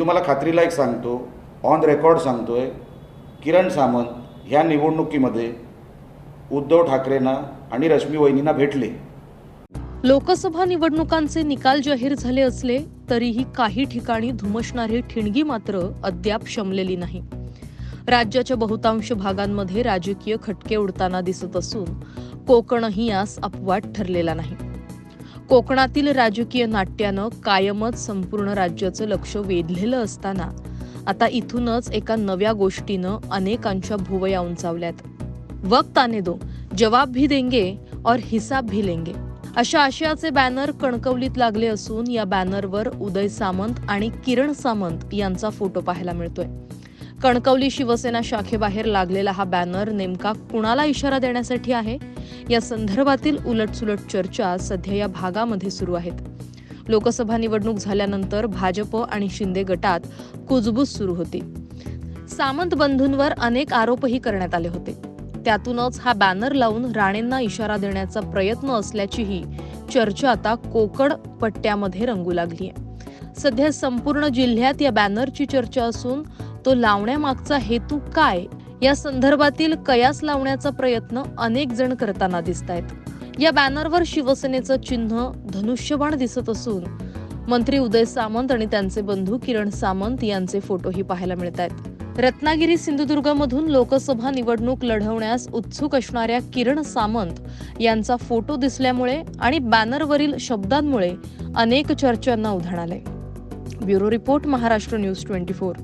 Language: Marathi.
तुम्हाला खात्रीला एक सांगतो ऑन रेकॉर्ड सांगतोय किरण सामंत ह्या निवडणुकीमध्ये उद्धव ठाकरेंना आणि रश्मी वहिनींना भेटले. लोकसभा निवडणुकांचे निकाल जाहीर झाले असले तरीही काही ठिकाणी धुमसणारी ठिणगी मात्र अद्याप शमलेली नाही. राज्याच्या बहुतांश भागांमध्ये राजकीय खटके उडताना दिसत असून कोकणही यास अपवाद ठरलेला नाही. कोकणातील राजकीय नाट्यानं कायमच संपूर्ण राज्याचं लक्ष वेधलेलं असताना आता इथूनच एका नव्या गोष्टीनं अनेकांच्या भुवया उंचावल्यात. वक्त आने दो जवाब भी देंगे और हिसाब भी लेंगे. अशा आशयाचे बॅनर कणकवलीत लागले असून या बॅनरवर उदय सामंत आणि किरण सामंत यांचा फोटो पाहायला मिळतोय. कणकवली शिवसेना शाखेबाहेर लागलेला हा बॅनर नेमका कुणाला इशारा देण्यासाठी आहे? या संदर्भातील उलटसुलट चर्चा सध्या या भागामध्ये सुरू आहेत. लोकसभा निवडणूक झाल्यानंतर भाजप आणि शिंदे गटात कुजबूज सुरू होती. सामंत बंधूंवर अनेक आरोपही करण्यात आले होते. त्यातूनच हा बॅनर लावून राणेंना इशारा देण्याचा प्रयत्न असल्याचीही चर्चा आता कोकण पट्ट्यामध्ये रंगू लागली आहे सध्या संपूर्ण जिल्ह्यात या बॅनरची चर्चा असून तो लावण्यामागचा हेतू काय? या संदर्भातील कयास लावण्याचा प्रयत्न अनेक जण करताना दिसत आहेत या बॅनरवर शिवसेनेचं चिन्ह धनुष्यबाण दिसत असून मंत्री उदय सामंत आणि त्यांचे बंधू किरण सामंत यांचे फोटोही पाहायला मिळत आहेत रत्नागिरी सिंधुदुर्गमधून लोकसभा निवडणूक लढवण्यास उत्सुक असणाऱ्या किरण सामंत यांचा फोटो दिसल्यामुळे आणि बॅनरवरील शब्दांमुळे अनेक चर्चांना उधाण आले bureau report Maharashtra news twenty four.